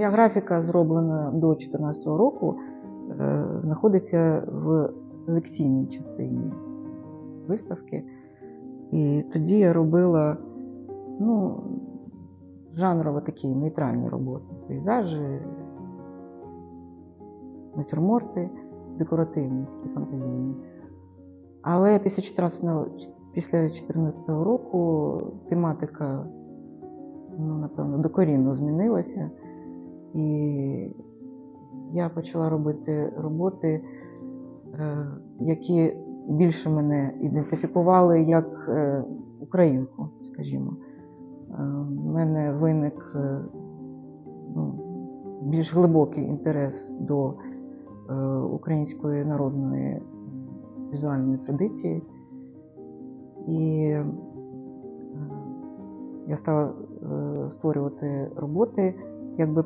Моя графіка, зроблена до 2014 року, е, знаходиться в лекційній частині виставки. І тоді я робила ну, жанрово такі нейтральні роботи. Пейзажі, натюрморти, декоративні, такі фантазійні. Але після 14 після 2014 року тематика, ну, напевно, докорінно змінилася. І я почала робити роботи, е, які більше мене ідентифікували як е, українку, скажімо. У мене виник е, ну, більш глибокий інтерес до е, української народної візуальної традиції. І е, я стала е, створювати роботи якби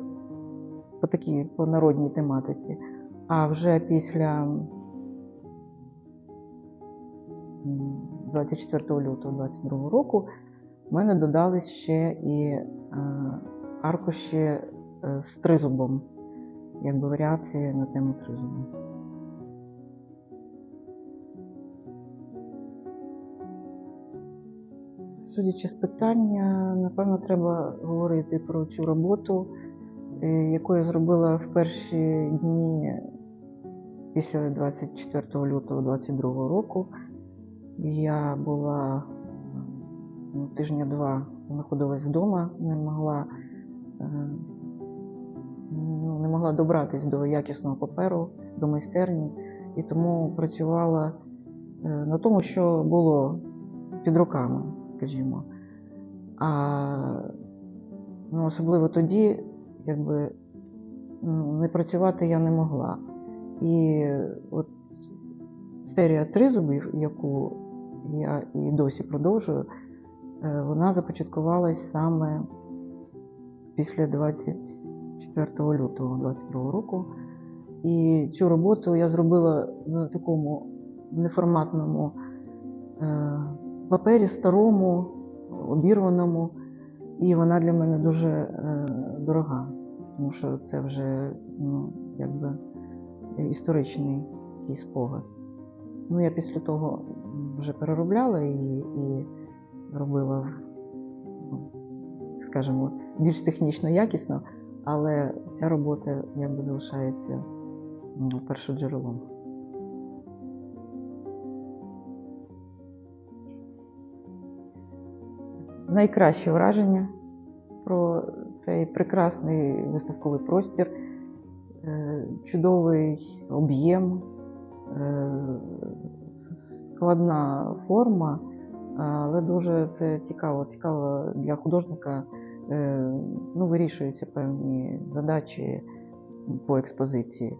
по такій по народній тематиці. А вже після 24 лютого 2022 року в мене додались ще і е, аркуші е, з тризубом, якби варіації на тему тризубу. Судячи з питання, напевно, треба говорити про цю роботу, яку я зробила в перші дні після 24 лютого 2022 року. Я була ну, тижня два знаходилась вдома, не могла, е, ну, не могла добратися до якісного паперу, до майстерні, і тому працювала е, на тому, що було під руками, скажімо. А ну, особливо тоді, якби ну, не працювати я не могла. І от серія тризубів, яку я і досі продовжую, е, вона започаткувалась саме після 24 лютого 2022 року. І цю роботу я зробила на такому неформатному е, папері старому, обірваному, і вона для мене дуже е, дорога, тому що це вже ну, якби історичний такий спогад. Ну, я після того вже переробляла і, і робила, ну, скажімо, більш технічно якісно, але ця робота якби залишається ну, першоджерелом. Найкраще враження про цей прекрасний виставковий простір, е, чудовий об'єм, е, складна форма, але дуже це цікаво. Цікаво для художника е, ну, вирішуються певні задачі по експозиції.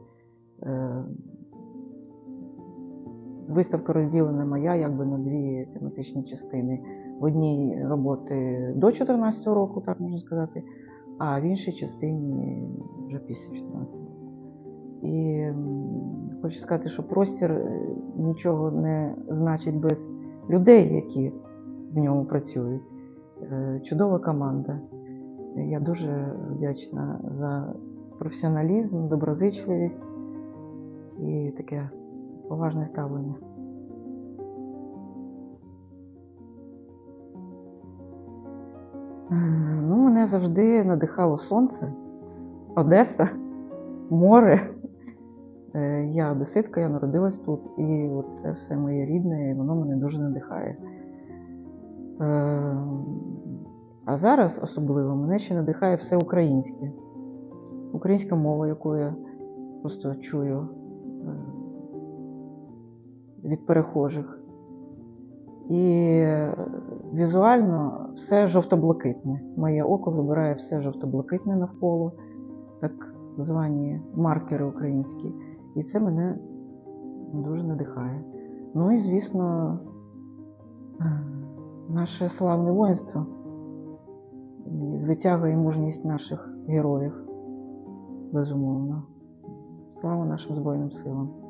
Виставка розділена моя якби на дві тематичні частини. В одній роботи до 2014 року, так можна сказати, а в іншій частині вже після 2014 року. І хочу сказати, що простір нічого не значить без людей, які в ньому працюють. Чудова команда. Я дуже вдячна за професіоналізм, доброзичливість і таке поважне ставлення. Ну, мене завжди надихало сонце, Одеса, море. Е, Я одеситка, я народилась тут, і от це все моє рідне, і воно мене дуже надихає. Е, А зараз особливо мене ще надихає все українське, українська мова, яку я просто чую е, від перехожих. І візуально все жовто-блакитне. Моє око вибирає все жовто-блакитне навколо, так звані маркери українські. І це мене дуже надихає. Ну і, звісно, наше славне воїнство і звитяга і мужність наших героїв, безумовно. Слава нашим Збройним силам!